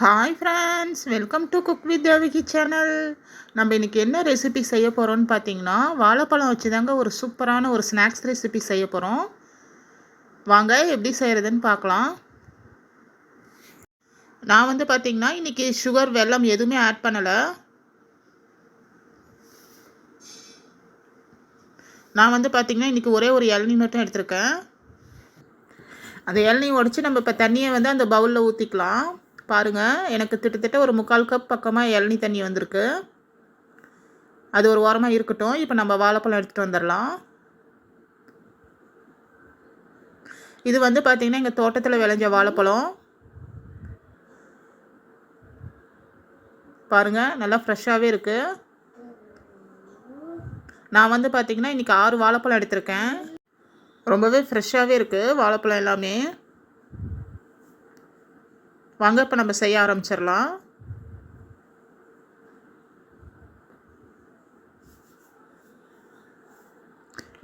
Hi friends welcome to cook with Deviki channel நம்ம இன்றைக்கி என்ன ரெசிபி செய்ய போகிறோம்னு பார்த்தீங்கன்னா வாழைப்பழம் வச்சு தாங்க ஒரு சூப்பரான ஒரு ஸ்நாக்ஸ் ரெசிபி செய்ய போகிறோம் வாங்க எப்படி செய்கிறதுன்னு பார்க்கலாம் நான் வந்து பார்த்தீங்கன்னா இன்றைக்கி சுகர் வெல்லம் எதுவுமே ஆட் பண்ணலை. நான் வந்து பார்த்தீங்கன்னா இன்றைக்கி ஒரே ஒரு இளநீ மட்டும் எடுத்திருக்கேன். அந்த இளநீ உடச்சி நம்ம இப்போ தண்ணியை வந்து அந்த பவுலில் ஊற்றிக்கலாம் பாருங்கள் எனக்கு திட்டத்தட்ட ஒரு முக்கால் கப் பக்கமாக இளநி தண்ணி வந்திருக்கு. அது ஒரு ஓரமாக இருக்கட்டும். இப்போ நம்ம வாழைப்பழம் எடுத்துகிட்டு வந்துடலாம். இது வந்து பார்த்திங்கன்னா எங்கள் தோட்டத்தில் விளைஞ்ச வாழைப்பழம். பாருங்கள் நல்லா ஃப்ரெஷ்ஷாகவே இருக்குது நான் வந்து பார்த்திங்கன்னா இன்றைக்கி ஆறு வாழைப்பழம் எடுத்திருக்கேன். ரொம்பவே ஃப்ரெஷ்ஷாகவே இருக்குது வாழைப்பழம் எல்லாமே. வாங்க இப்போ நம்ம செய்ய ஆரம்பிச்சிடலாம்.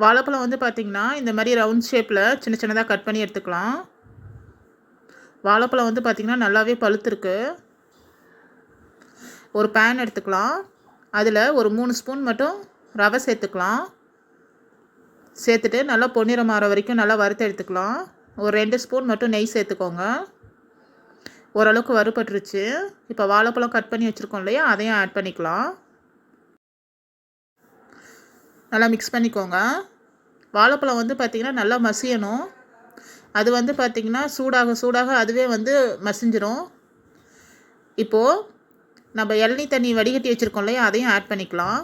வாழைப்பழம் வந்து பார்த்திங்கன்னா இந்த மாதிரி ரவுண்ட் ஷேப்பில் சின்ன சின்னதாக கட் பண்ணி எடுத்துக்கலாம். வாழைப்பழம் வந்து பார்த்திங்கன்னா நல்லாவே பழுத்துருக்கு. ஒரு பேன் எடுத்துக்கலாம். அதில் ஒரு மூணு ஸ்பூன் மட்டும் ரவை சேர்த்துக்கலாம். சேர்த்துட்டு நல்லா பொன்னிறம் மாற வரைக்கும் நல்லா வறுத்து எடுத்துக்கலாம். ஒரு ரெண்டு ஸ்பூன் மட்டும் நெய் சேர்த்துக்கோங்க. ஓரளவுக்கு வறுபட்டுருச்சு. இப்போ வாழைப்பழம் கட் பண்ணி வச்சுருக்கோம் இல்லையா? அதையும் ஆட் பண்ணிக்கலாம். நல்லா மிக்ஸ் பண்ணிக்கோங்க. வாழைப்பழம் வந்து பார்த்திங்கன்னா நல்லா மசியணும். அது வந்து பார்த்திங்கன்னா சூடாக சூடாக அதுவே வந்து மசிஞ்சிரும். இப்போது நம்ம இளநீ தண்ணி வடிகட்டி வச்சுருக்கோம் இல்லையா? அதையும் ஆட் பண்ணிக்கலாம்.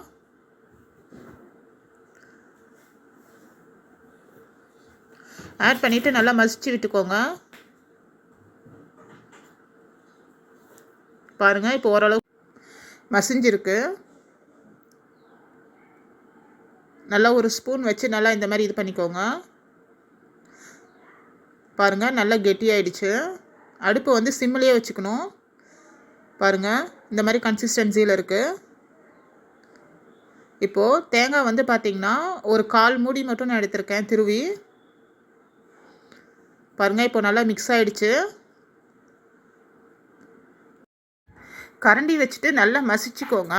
ஆட் பண்ணிவிட்டு நல்லா மசிச்சு விட்டுக்கோங்க. பாருங்கள் இப்போ ஓரளவு மசிஞ்சிருக்கு. நல்லா ஒரு ஸ்பூன் வச்சு நல்லா இந்த மாதிரி இது பண்ணிக்கோங்க. பாருங்கள் நல்லா கெட்டியாயிடுச்சு. அடுப்பு வந்து சிம்மிலே வச்சுக்கணும். பாருங்கள் இந்த மாதிரி கன்சிஸ்டன்சியில் இருக்குது இப்போது தேங்காய் வந்து பார்த்திங்கன்னா ஒரு கால் மூடி மட்டும் நான் எடுத்திருக்கேன் திருவி. பாருங்கள் இப்போ நல்லா மிக்ஸ் ஆகிடுச்சு கரண்டி வச்சுட்டு நல்லா மசிச்சுக்கோங்க.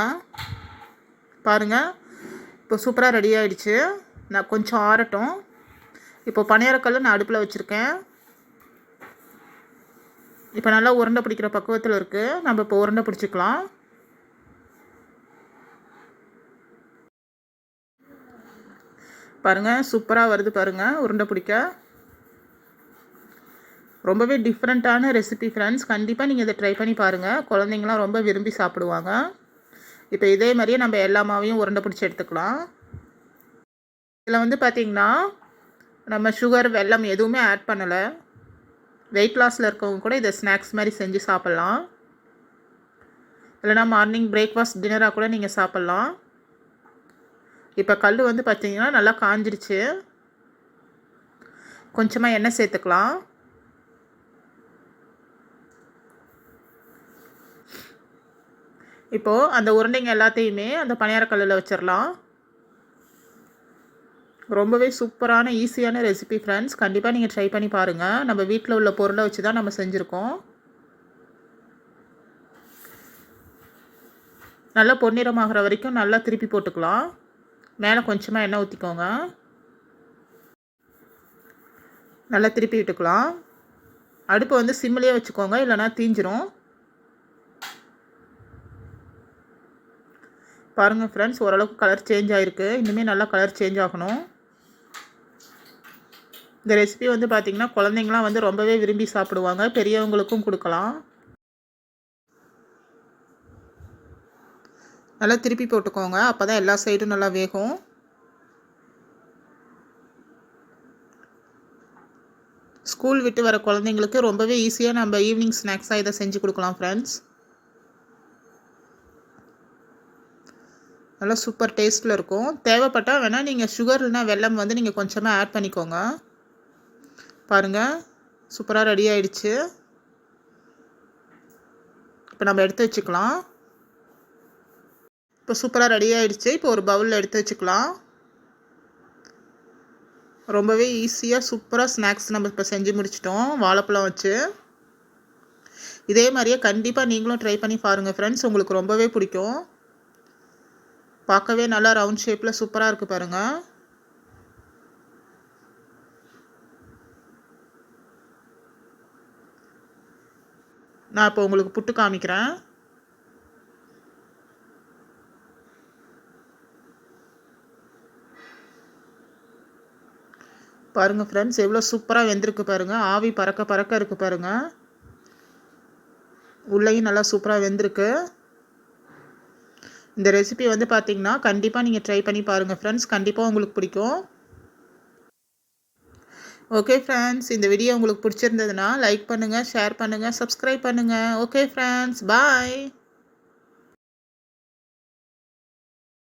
பாருங்கள் இப்போ சூப்பராக ரெடி ஆகிடுச்சு நான் கொஞ்சம் ஆறட்டும். இப்போ பணியாரக்கல் நான் அடுப்பில் வச்சுருக்கேன். இப்போ நல்லா உருண்டை பிடிக்கிற பக்குவத்தில் இருக்குது நம்ம இப்போ உருண்டை பிடிச்சிக்கலாம். பாருங்கள் சூப்பராக வருது பாருங்கள் உருண்டை பிடிக்க. ரொம்பவே டிஃப்ரெண்ட்டான ரெசிபி ஃப்ரெண்ட்ஸ் கண்டிப்பாக நீங்கள் இதை ட்ரை பண்ணி பாருங்கள் குழந்தைங்களாம் ரொம்ப விரும்பி சாப்பிடுவாங்க. இப்போ இதே மாதிரியே நம்ம எல்லா மாவையும் உருண்டை பிடிச்சி எடுத்துக்கலாம். இதில் வந்து பார்த்திங்கன்னா நம்ம சுகர் வெல்லம் எதுவுமே ஆட் பண்ணலை. வெயிட் லாஸில் இருக்கவங்க கூட இதை ஸ்நாக்ஸ் மாதிரி செஞ்சு சாப்பிட்லாம். இல்லைனா மார்னிங் பிரேக்ஃபாஸ்ட் டின்னராக கூட நீங்கள் சாப்பிட்லாம். இப்போ கல் வந்து பார்த்திங்கன்னா நல்லா காஞ்சிருச்சு. கொஞ்சமாக எண்ணெய் சேர்த்துக்கலாம். இப்போது அந்த உருண்டைங்க எல்லாத்தையுமே அந்த பணியாரக்கல்லில் வச்சிடலாம் ரொம்பவே சூப்பரான ஈஸியான ரெசிபி ஃப்ரெண்ட்ஸ் கண்டிப்பாக நீங்கள் ட்ரை பண்ணி பாருங்கள் நம்ம வீட்டில் உள்ள பொருளை வச்சு தான் நம்ம செஞ்சுருக்கோம். நல்லா பொன்னிறமாகிற வரைக்கும் நல்லா திருப்பி போட்டுக்கலாம். மேலே கொஞ்சமாக எண்ணெய் ஊற்றிக்கோங்க நல்லா திருப்பி விட்டுக்கலாம். அடுப்பு வந்து சிம்மிலே வச்சுக்கோங்க. இல்லைனா தீஞ்சிரும். பாருங்கள் ஃப்ரெண்ட்ஸ் ஓரளவுக்கு கலர் சேஞ்ச் ஆகிருக்கு இனிமேல் நல்லா கலர் சேஞ்ச் ஆகணும். இந்த ரெசிபி வந்து பார்த்திங்கன்னா குழந்தைங்களாம் வந்து ரொம்பவே விரும்பி சாப்பிடுவாங்க. பெரியவங்களுக்கும் கொடுக்கலாம். நல்லா திருப்பி போட்டுக்கோங்க. அப்போ தான் எல்லா சைடும் நல்லா வேகும். ஸ்கூல் விட்டு வர குழந்தைங்களுக்கு ரொம்பவே ஈஸியாக நம்ம ஈவினிங் ஸ்நாக்ஸாக இதை செஞ்சு கொடுக்கலாம் ஃப்ரெண்ட்ஸ் நல்லா சூப்பர் டேஸ்ட்டில் இருக்கும். தேவைப்பட்டால் வேணால் நீங்கள் சுகர் இல்லைனா வெல்லம் வந்து நீங்கள் கொஞ்சமாக ஆட் பண்ணிக்கோங்க. பாருங்கள் சூப்பராக ரெடி ஆயிடுச்சு. இப்போ நம்ம எடுத்து வச்சுக்கலாம். இப்போ சூப்பராக ரெடி ஆகிடுச்சு இப்போ ஒரு பவுலில் எடுத்து வச்சுக்கலாம். ரொம்பவே ஈஸியாக சூப்பராக ஸ்நாக்ஸ் நம்ம இப்போ செஞ்சு முடிச்சிட்டோம். வாழைப்பழம் வச்சு. இதே மாதிரியே கண்டிப்பாக நீங்களும் ட்ரை பண்ணி பாருங்கள் ஃப்ரெண்ட்ஸ் உங்களுக்கு ரொம்பவே பிடிக்கும். பார்க்கவே நல்லா ரவுண்ட் ஷேப்பில் சூப்பராக இருக்குது பாருங்கள் நான் இப்போ உங்களுக்கு புட்டு காமிக்கிறேன். பாருங்கள் ஃப்ரெண்ட்ஸ் எவ்வளோ சூப்பராக வெந்திருக்கு பாருங்கள் ஆவி பறக்க பறக்க இருக்குது பாருங்கள் உள்ளேயும் நல்லா சூப்பராக வெந்திருக்கு. இந்த ரெசிபி வந்து பார்த்திங்கன்னா கண்டிப்பாக நீங்கள் ட்ரை பண்ணி பாருங்கள் ஃப்ரெண்ட்ஸ் கண்டிப்பாக உங்களுக்கு பிடிக்கும். ஓகே ஃப்ரெண்ட்ஸ் இந்த வீடியோ உங்களுக்கு பிடிச்சிருந்ததுன்னா லைக் பண்ணுங்கள் ஷேர் பண்ணுங்கள் சப்ஸ்கிரைப் பண்ணுங்கள் ஓகே ஃப்ரெண்ட்ஸ் பாய்